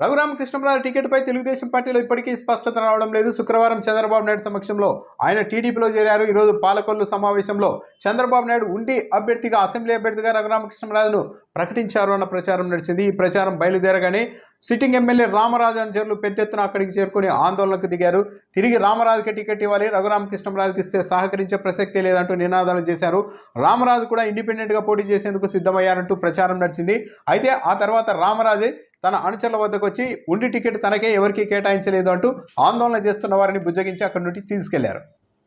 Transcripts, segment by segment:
రఘురామకృష్ణరాజు టికెట్పై తెలుగుదేశం పార్టీలో ఇప్పటికీ స్పష్టత రావడం లేదు. శుక్రవారం చంద్రబాబు నాయుడు సమక్షంలో ఆయన టీడీపీలో చేరారు. ఈరోజు పాలకొల్లు సమావేశంలో చంద్రబాబు నాయుడు ఉండి అభ్యర్థిగా అసెంబ్లీ అభ్యర్థిగా రఘురామకృష్ణరాజును ప్రకటించారు అన్న ప్రచారం నడిచింది. ఈ ప్రచారం బయలుదేరగానే సిట్టింగ్ ఎమ్మెల్యే రామరాజు అనుచరులు పెద్ద ఎత్తున అక్కడికి చేరుకుని ఆందోళనకు దిగారు. తిరిగి రామరాజుకి టికెట్ ఇవ్వాలి. రఘురామకృష్ణరాజుకి ఇస్తే సహకరించే ప్రసక్తే లేదంటూ నినాదాలు చేశారు. రామరాజు కూడా ఇండిపెండెంట్గా పోటీ చేసేందుకు సిద్ధమయ్యారంటూ ప్రచారం నడిచింది. అయితే ఆ తర్వాత రామరాజే తన అనుచరుల వద్దకు వచ్చి ఉండి టికెట్ తనకే ఎవరికీ కేటాయించలేదు అంటూ ఆందోళన చేస్తున్న వారిని బుజ్జగించి అక్కడి నుండి తీసుకెళ్ళారు.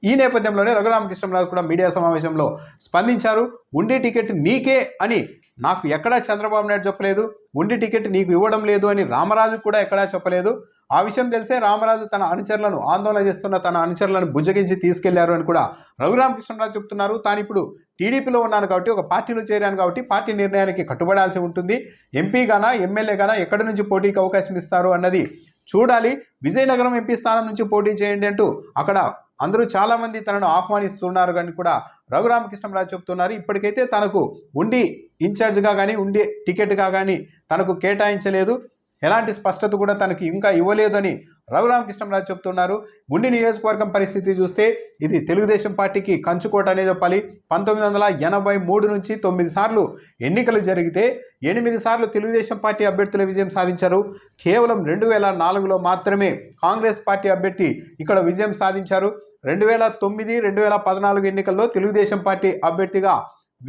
ఈ నేపథ్యంలోనే రఘురామకృష్ణరాజు కూడా మీడియా సమావేశంలో స్పందించారు ఉండి టికెట్ నీకే అని. నాకు ఎక్కడా చంద్రబాబు నాయుడు చెప్పలేదు ఉండి టికెట్ నీకు ఇవ్వడం లేదు అని రామరాజు కూడా ఎక్కడా చెప్పలేదు. ఆ విషయం తెలిసే రామరాజు తన అనుచరులను ఆందోళన చేస్తున్న తన అనుచరులను బుజ్జగించి తీసుకెళ్ళారు అని కూడా రఘురామకృష్ణరాజు చెప్తున్నారు. తాను ఇప్పుడు టీడీపీలో ఉన్నాను కాబట్టి ఒక పార్టీలో చేరాను కాబట్టి పార్టీ నిర్ణయానికి కట్టుబడాల్సి ఉంటుంది. ఎంపీగానా ఎమ్మెల్యేగానా ఎక్కడి నుంచి పోటీకి అవకాశం ఇస్తారు అన్నది చూడాలి. విజయనగరం ఎంపీ స్థానం నుంచి పోటీ చేయండి అంటూ అక్కడ అందరూ చాలామంది తనను ఆహ్వానిస్తున్నారు కానీ కూడా రఘురామకృష్ణరాజు చెప్తున్నారు ఇప్పటికైతే తనకు ఉండి ఇన్ఛార్జ్గా కానీ ఉండి టికెట్గా కానీ తనకు కేటాయించలేదు. ఎలాంటి స్పష్టత కూడా తనకి ఇంకా ఇవ్వలేదని రఘురామకృష్ణరాజు చెప్తున్నారు. గుండి నియోజకవర్గం పరిస్థితి చూస్తే ఇది తెలుగుదేశం పార్టీకి కంచుకోట అనే చెప్పాలి. పంతొమ్మిది వందల ఎనభై మూడు నుంచి తొమ్మిది సార్లు ఎన్నికలు జరిగితే ఎనిమిది సార్లు తెలుగుదేశం పార్టీ అభ్యర్థుల విజయం సాధించారు. కేవలం రెండు వేల నాలుగులో మాత్రమే కాంగ్రెస్ పార్టీ అభ్యర్థి ఇక్కడ విజయం సాధించారు. రెండు వేల తొమ్మిది రెండు వేల పద్నాలుగు ఎన్నికల్లో తెలుగుదేశం పార్టీ అభ్యర్థిగా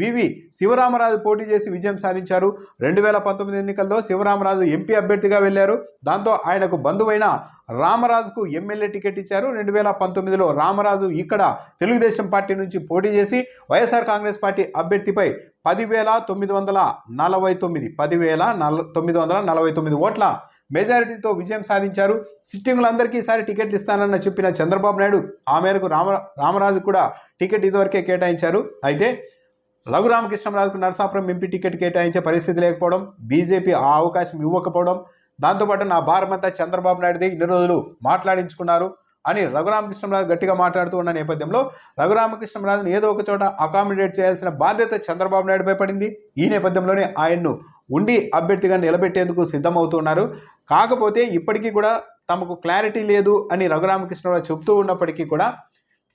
వివి శివరామరాజు పోటీ చేసి విజయం సాధించారు. రెండు వేల పంతొమ్మిది ఎన్నికల్లో శివరామరాజు ఎంపీ అభ్యర్థిగా వెళ్ళారు దాంతో ఆయనకు బంధువైన రామరాజుకు ఎమ్మెల్యే టికెట్ ఇచ్చారు. రెండు వేల పంతొమ్మిదిలో రామరాజు ఇక్కడ తెలుగుదేశం పార్టీ నుంచి పోటీ చేసి వైఎస్ఆర్ కాంగ్రెస్ పార్టీ అభ్యర్థిపై పదివేల తొమ్మిది వందల నలభై తొమ్మిది పదివేల నల తొమ్మిది వందల నలభై తొమ్మిది ఓట్ల మెజారిటీతో విజయం సాధించారు. సిట్టింగులందరికీ ఈసారి టికెట్లు ఇస్తానన్న చెప్పిన చంద్రబాబు నాయుడు ఆ మేరకు రామ రామరాజు కూడా టికెట్ ఇదివరకే కేటాయించారు. అయితే రఘురామకృష్ణరాజుకు నరసాపురం ఎంపీ టికెట్ కేటాయించే పరిస్థితి లేకపోవడం బీజేపీ ఆ అవకాశం ఇవ్వకపోవడం దాంతోపాటు నా భారమంతా చంద్రబాబు నాయుడుది ఇన్ని రోజులు మాట్లాడించుకున్నారు అని రఘురామకృష్ణరాజు గట్టిగా మాట్లాడుతూ ఉన్న నేపథ్యంలో రఘురామకృష్ణరాజును ఏదో ఒక చోట అకామిడేట్ చేయాల్సిన బాధ్యత చంద్రబాబు నాయుడుపై పడింది. ఈ నేపథ్యంలోనే ఆయన్ను ఉండి అభ్యర్థిగా నిలబెట్టేందుకు సిద్ధమవుతున్నారు. కాకపోతే ఇప్పటికీ కూడా తమకు క్లారిటీ లేదు అని రఘురామకృష్ణరావు చెప్తూ ఉన్నప్పటికీ కూడా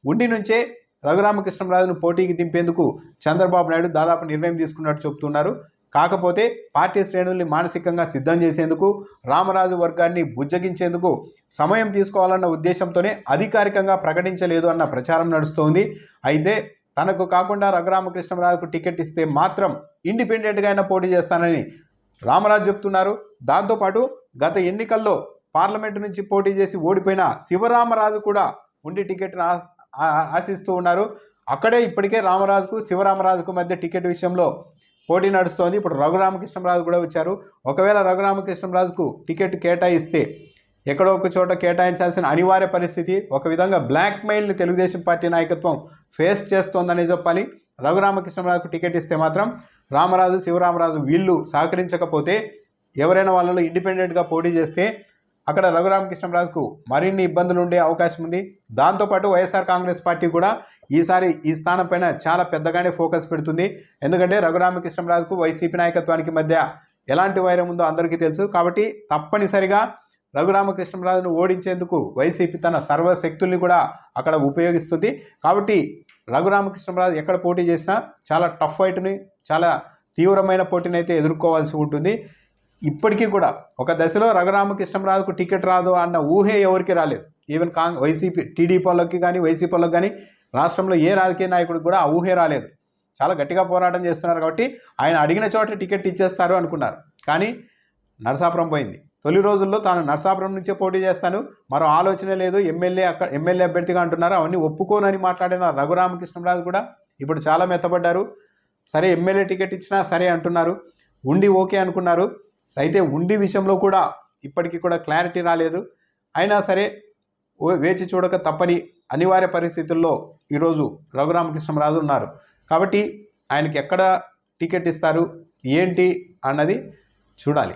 ఉండి నుంచే రఘురామకృష్ణరాజును పోటీకి దింపేందుకు చంద్రబాబు నాయుడు దాదాపు నిర్ణయం తీసుకున్నట్టు చెప్తున్నారు కాకపోతే పార్టీ శ్రేణుల్ని మానసికంగా సిద్ధం చేసేందుకు రామరాజు వర్గాన్ని బుజ్జగించేందుకు సమయం తీసుకోవాలన్న ఉద్దేశంతోనే అధికారికంగా ప్రకటించలేదు అన్న ప్రచారం నడుస్తోంది. అయితే తనకు కాకుండా రఘురామకృష్ణరాజుకు టికెట్ ఇస్తే మాత్రం ఇండిపెండెంట్గా అయినా పోటీ చేస్తానని రామరాజు చెప్తున్నారు దాంతోపాటు గత ఎన్నికల్లో పార్లమెంటు నుంచి పోటీ చేసి ఓడిపోయిన శివరామరాజు కూడా ఉండి టికెట్ను ఆ- ఆశిస్తూ ఉన్నారు. అక్కడే ఇప్పటికే రామరాజుకు శివరామరాజుకు మధ్య టికెట్ విషయంలో పోటీ నడుస్తోంది. ఇప్పుడు రఘురామకృష్ణరాజు కూడా వచ్చారు. ఒకవేళ రఘురామకృష్ణరాజుకు టికెట్ కేటాయిస్తే ఎక్కడో ఒక చోట కేటాయించాల్సిన అనివార్య పరిస్థితి. ఒక విధంగా బ్లాక్ మెయిల్ని తెలుగుదేశం పార్టీ నాయకత్వం ఫేస్ చేస్తోందని చెప్పాలి. రఘురామకృష్ణరాజుకు టికెట్ ఇస్తే మాత్రం రామరాజు శివరామరాజు వీళ్ళు సహకరించకపోతే ఎవరైనా వాళ్ళలో ఇండిపెండెంట్గా పోటీ చేస్తే అక్కడ రఘురామకృష్ణరాజుకు మరిన్ని ఇబ్బందులు ఉండే అవకాశం ఉంది. దాంతోపాటు వైఎస్ఆర్ కాంగ్రెస్ పార్టీ కూడా ఈసారి ఈ స్థానం పైన చాలా పెద్దగానే ఫోకస్ పెడుతుంది. ఎందుకంటే రఘురామకృష్ణరాజుకు వైసీపీ నాయకత్వానికి మధ్య ఎలాంటి వైరం ఉందో అందరికీ తెలుసు. కాబట్టి తప్పనిసరిగా రఘురామకృష్ణరాజును ఓడించేందుకు వైసీపీ తన సర్వశక్తుల్ని కూడా అక్కడ ఉపయోగిస్తుంది. కాబట్టి రఘురామకృష్ణరాజు ఎక్కడ పోటీ చేసినా చాలా టఫ్ ఫైట్ని చాలా తీవ్రమైన పోటీని అయితే ఎదుర్కోవాల్సి ఉంటుంది. ఇప్పటికీ కూడా ఒక దశలో రఘురామకృష్ణరాజుకు టికెట్ రాదు అన్న ఊహే ఎవరికి రాలేదు. ఈవెన్ కాంగ్ వైసీపీ టీడీపీ వాళ్ళకి కానీ వైసీపీ వాళ్ళకి కానీ రాష్ట్రంలో ఏ రాజకీయ నాయకుడికి కూడా ఆ ఊహే రాలేదు. చాలా గట్టిగా పోరాటం చేస్తున్నారు కాబట్టి ఆయన అడిగిన చోట టికెట్ ఇచ్చేస్తారు అనుకున్నారు. కానీ నరసాపురం పోయింది. తొలి రోజుల్లో తాను నరసాపురం నుంచే పోటీ చేస్తాను. మరో ఆలోచన లేదు. ఎమ్మెల్యే అక్కడ ఎమ్మెల్యే అభ్యర్థిగా అంటున్నారు. అవన్నీ ఒప్పుకోనని మాట్లాడిన రఘురామకృష్ణరాజు కూడా ఇప్పుడు చాలా మెత్తబడ్డారు. సరే ఎమ్మెల్యే టికెట్ ఇచ్చినా సరే అంటున్నారు. ఉండి ఓకే అనుకున్నారు. అయితే ఉండి విషయంలో కూడా ఇప్పటికీ కూడా క్లారిటీ రాలేదు. అయినా సరే వేచి చూడక తప్పని అనివార్య పరిస్థితుల్లో ఈరోజు రఘురామకృష్ణరాజు ఉన్నారు. కాబట్టి ఆయనకి ఎక్కడ టికెట్ ఇస్తారు ఏంటి అన్నది చూడాలి.